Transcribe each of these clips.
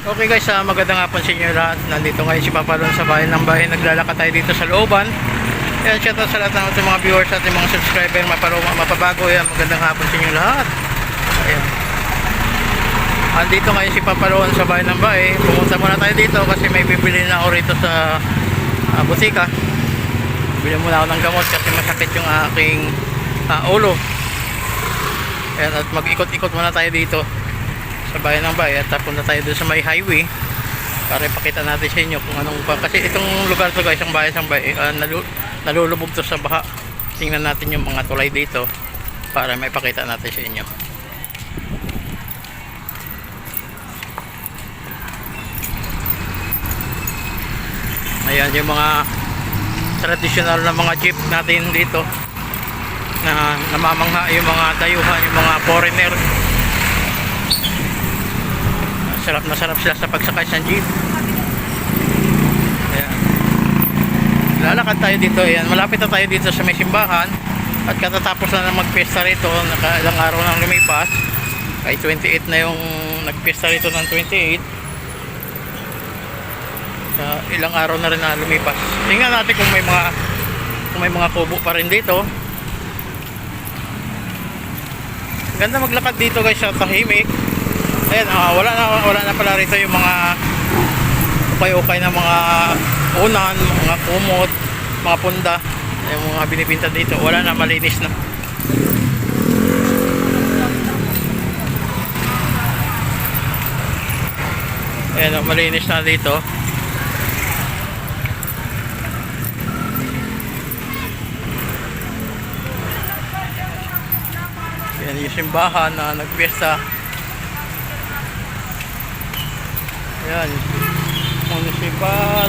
Okay guys, uh, magandang hapon sa inyo lahat. Nandito ngayon si Papa Lon sa bayan ng bayan. Naglalakad tayo dito sa looban. Yan, shout out sa lahat ng ating mga viewers at mga subscriber. Maparoma, mapabago yan. Magandang hapon sa inyo lahat. Ayan. Andito ngayon si Papa Lon sa bayan ng bayan. Pumunta muna tayo dito kasi may bibili na ako rito sa uh, butika. Bili muna ako ng gamot kasi masakit yung aking uh, ulo. Ayan, at mag-ikot-ikot muna tayo dito sa bayan ng bayan at punta tayo doon sa may highway para ipakita natin sa inyo kung anong kasi itong lugar to guys ang bayan ng bayan uh, nalu, nalulubog to sa baha. Tingnan natin yung mga tulay dito para may pakita natin sa inyo. Ayan yung mga traditional na mga jeep natin dito na namamangha yung mga dayuhan yung mga foreigner sarap na sarap sila sa pagsakay sa jeep. Ayan. Lalakad tayo dito ayan. Malapit na tayo dito sa may simbahan. At katatapos na ng magpesta rito naka ilang araw nang lumipas. Ay 28 na yung nagpesta rito ng 28 sa ilang araw na rin na lumipas. Tingnan natin kung may mga kung may mga kubo pa rin dito. Ganda maglakad dito guys sa tahimik Ayan, ah, wala na wala na pala rito yung mga ukay-ukay na mga unan, mga kumot, mga punda, yung mga binibinta dito. Wala na, malinis na. Ayan, oh, malinis na dito. Ayan yung simbahan na nagpiesta. Ayan. Municipal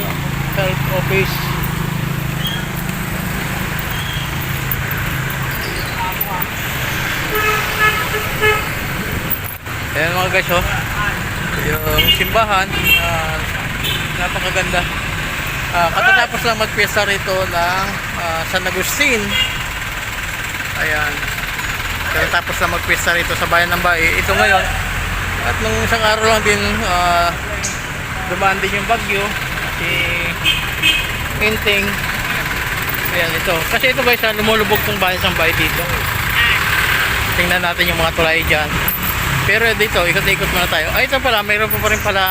Health Office. Ayan mga guys oh. Yung simbahan. ah, napakaganda. Ah, katatapos lang magpiesta rito ng ah, San Agustin. Ayan. Katatapos lang magpiesta rito sa bayan ng Bay. Ito ngayon, at nung isang araw lang din, ah, dumaan din yung bagyo. Si Inting. Ayan, ito. Kasi ito guys, lumulubog tong bayan ng bahay dito. Tingnan natin yung mga tulay dyan. Pero dito, ikot-ikot muna tayo. Ay, ito pala, mayroon pa pa rin pala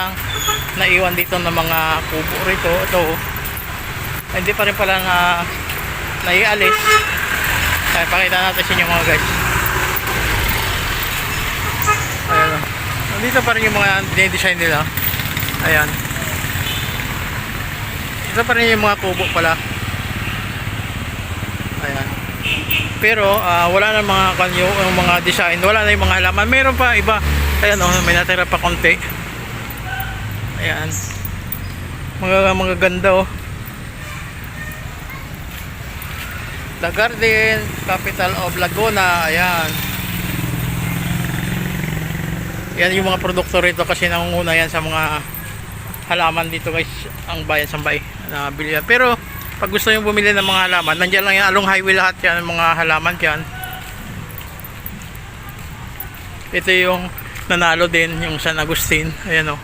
naiwan dito ng mga kubo rito. Ito. Ay, hindi pa rin pala na naialis. Kaya pakita natin sa inyo mga guys. Ayan. oh. Nandito pa rin yung mga design nila. Ayan. Ito pa rin yung mga kubo pala. Ayan. Pero ah, wala na mga kanyo, yung mga design, wala na yung mga halaman. Meron pa iba. Ayan oh, may natira pa konti. Ayan. Mga mga ganda oh. The Garden, capital of Laguna. Ayan. Yan yung mga produkto rito kasi nangunguna yan sa mga halaman dito guys ang bayan Sambay na bili yan. Pero pag gusto nyo bumili ng mga halaman, nandiyan lang yan along highway lahat yan mga halaman dyan. Ito yung nanalo din yung San Agustin. Ayan o.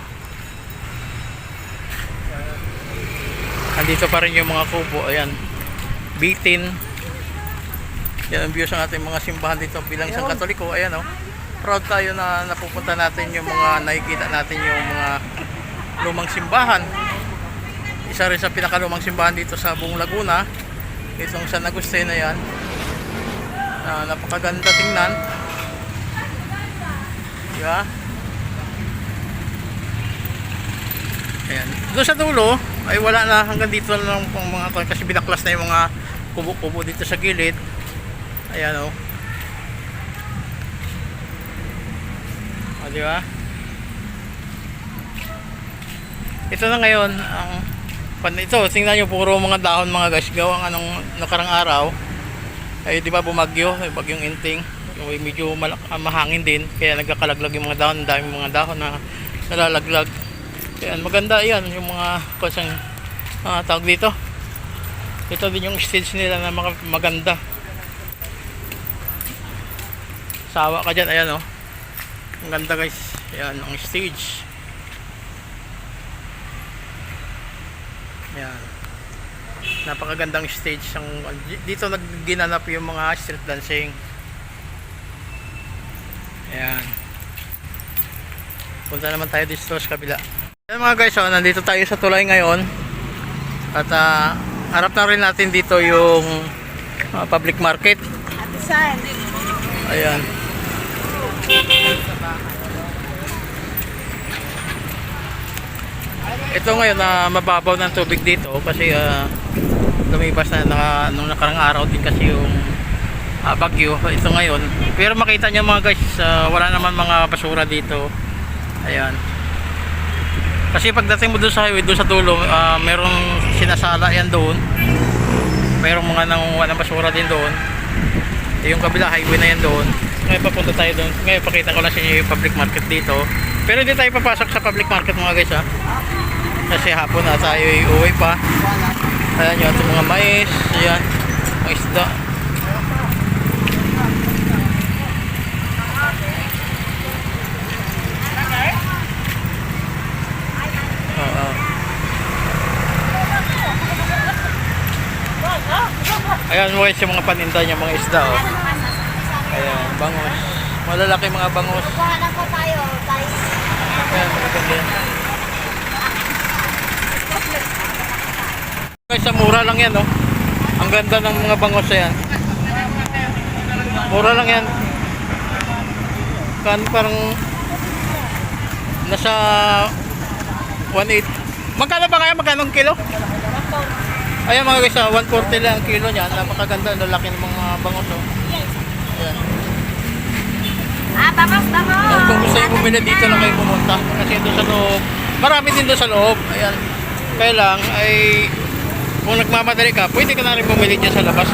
Andito pa rin yung mga kubo. Ayan. Bitin. Yan ang views ng ating mga simbahan dito bilang isang katoliko. Ayan o proud tayo na napupunta natin yung mga nakikita natin yung mga lumang simbahan. Isa rin sa pinakalumang simbahan dito sa buong Laguna. Itong San Agustin na yan. Ah, napakaganda tingnan. Diba ayan. Doon sa dulo ay wala na. Hanggang dito lang pang mga kasi binaklas na yung mga kubo-kubo dito sa gilid. Ayan o oh. O, di ba? Ito na ngayon ang ito, tingnan niyo puro mga dahon mga guys, gawang anong nakarang araw. Ay di ba bumagyo, ay bagyong inting. Yung medyo malak ah, mahangin din, kaya nagkakalaglag yung mga dahon, daming mga dahon na nalalaglag. Kaya maganda 'yan yung mga kusang ah, tawag dito. Ito din yung stage nila na maganda. Sawa ka dyan, ayan oh. Ang ganda guys. Ayan, ang stage. Yan. Napakagandang stage ang dito nagginanap yung mga street dancing. Ayan. Punta naman tayo dito sa kabila. Ayan mga guys, so, nandito tayo sa tulay ngayon. At ah, harap na rin natin dito yung ah, public market. Ate San. Ayan. Ito ngayon na mababaw ng tubig dito kasi ah, lumipas na naka, nung nakarang araw din kasi yung ah, bagyo. Ito ngayon. Pero makita nyo mga guys, ah, wala naman mga basura dito. Ayan. Kasi pagdating mo doon sa highway, doon sa dulo, ah, merong sinasala yan doon. Merong mga nangunguha ng basura din doon. Yung kabila highway na yan doon. Ngayon papunta tayo doon. Ngayon pakita ko lang sa inyo yung public market dito. Pero hindi tayo papasok sa public market mga guys ha. Kasi hapon na tayo uuwi pa. Ayan yun, itong mga mais. Ayan, mga isda. Ayan guys yung mga paninda niya, mga isda oh. Ayan, bangus. Malalaki mga bangus. Kuhanan ko tayo. Tayo. Ayan, magaganda yan. Guys, sa mura lang yan, oh. Ang ganda ng mga bangos na yan. Mura lang yan. Kan parang nasa 1.8. Magkano ba kaya? Magkano ang kilo? Ayan mga guys, ah, 140 lang ang kilo niyan. Napakaganda, lalaki ng mga bangos, oh. Ah, babas, babas. At kung gusto nyo bumili dito na kayo pumunta. Kasi doon sa loob. Marami din doon sa loob. Ayan. Kaya lang ay kung nagmamadali ka pwede ka na rin bumili dyan sa labas.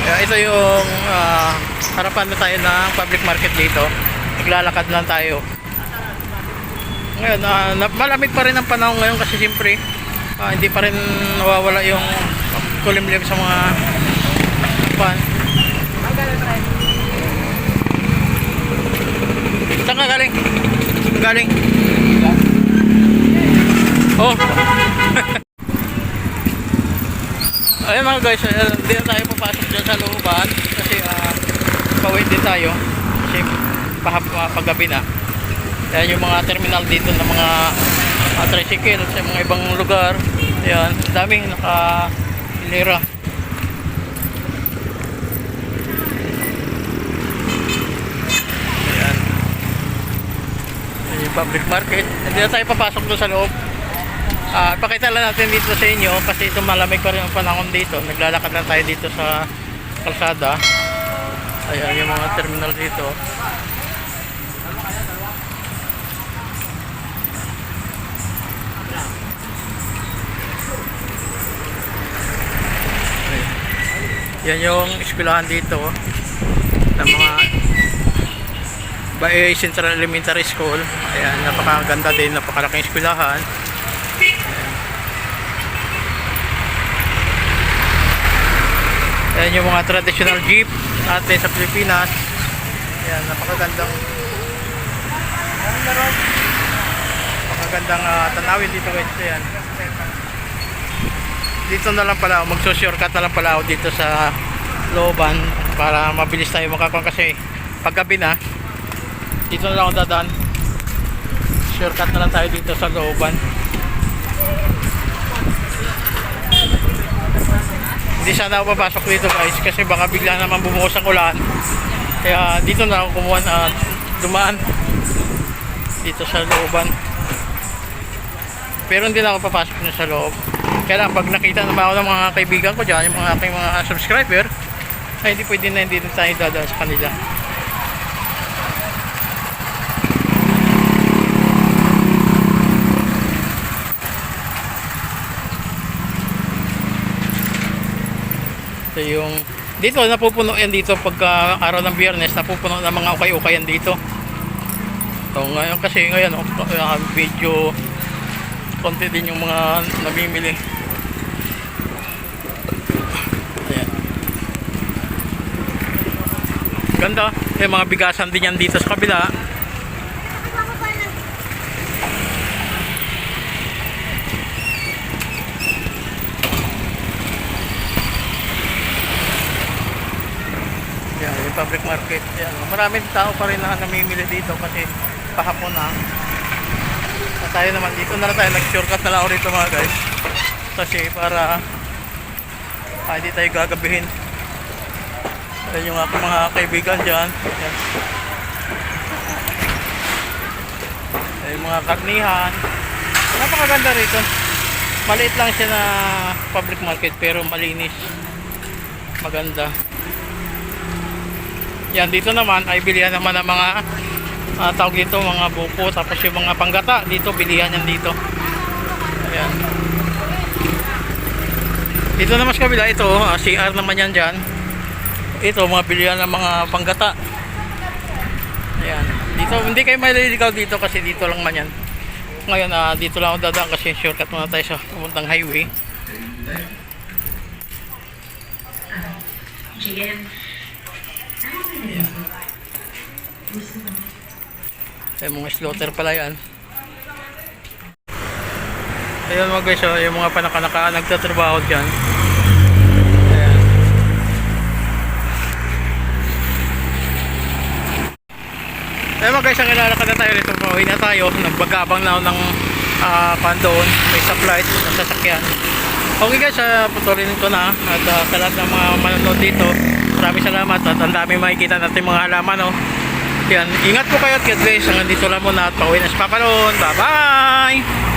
Kaya ito yung ah, harapan na tayo ng public market dito. Naglalakad lang tayo. Ngayon na- malamig pa rin ang panahon ngayon kasi siyempre ah, hindi pa rin nawawala yung kulimlim sa mga pan Saan ka galing? Galing? Oh. Ayun mga guys, uh, hindi na tayo papasok dyan sa looban kasi uh, pawid din tayo kasi pahap, uh, paggabi na. Ayan yung mga terminal dito ng mga uh, tricycle sa mga ibang lugar. Ayan, daming naka hilera. Ayan. Yung public market. Hindi na tayo papasok doon sa loob. Ah, pakita lang natin dito sa inyo kasi ito malamig pa rin ang panahon dito. Naglalakad lang tayo dito sa kalsada. Ayan yung mga terminal dito. Yan yung eskwelahan dito ng mga Bae Central Elementary School. Ayan, napakaganda din, napakalaking eskwelahan. Ayan yung mga traditional jeep natin sa Pilipinas. Ayan, napakagandang napakagandang uh, tanawin dito guys. Ayan. Dito na lang pala, magso-shortcut na lang pala ako dito sa looban para mabilis tayo makakuha kasi paggabi na dito na lang ako dadaan. Shortcut na lang tayo dito sa looban. Hindi sana ako papasok dito guys kasi baka bigla naman bumuhos ang ulan. Kaya dito na ako kumuha na dumaan dito sa looban. Pero hindi na ako papasok na sa loob kaya lang pag nakita naman ako ng mga kaibigan ko dyan yung mga aking mga subscriber ay hindi pwede na hindi na tayo dadaan sa kanila Ito yung dito napupuno yan dito pagka araw ng biyernes napupuno ng mga ukay-ukay yan dito. So ngayon kasi ngayon oh, uh, video konti din yung mga namimili. Ganda. Eh, mga bigasan din yan dito sa kabila. Yan, yung public market. Yan. Maraming tao pa rin na namimili dito kasi pahapon na. At tayo naman dito na tayo. Nag-shortcut na lang ako mga guys. Kasi para ah, hindi tayo gagabihin. Ayan yung aking mga kaibigan dyan. Yan. Ayan yung mga karnihan. Napakaganda rito. Maliit lang siya na public market pero malinis. Maganda. Yan, dito naman ay bilihan naman ng mga ah, tawag dito, mga buko, tapos yung mga panggata, dito bilihan yan dito. Ayan. Dito naman sa kabila, ito, ah, CR naman yan dyan. Ito, mga bilihan ng mga panggata. Ayan. Dito, hindi kayo maliligaw dito kasi dito lang man yan. Ngayon, ah, dito lang ako dadaan kasi shortcut muna tayo sa pupuntang highway. Ay, mga slaughter pala yan. Ayun mga guys, oh, yung mga panakanaka nagtatrabaho dyan. Ayun mga guys, ang ilalakad na tayo rito. Pauwi na tayo. Nagbagabang na ako ng uh, doon. May supply ng sasakyan. Okay guys, uh, patuloy ko na. At uh, sa lahat ng mga manonood dito, maraming salamat. At ang dami makikita natin mga halaman. Oh. Yan, ingat po kayo at God bless. Hanggang dito lang muna at pauwi na sa Papalon. Bye-bye!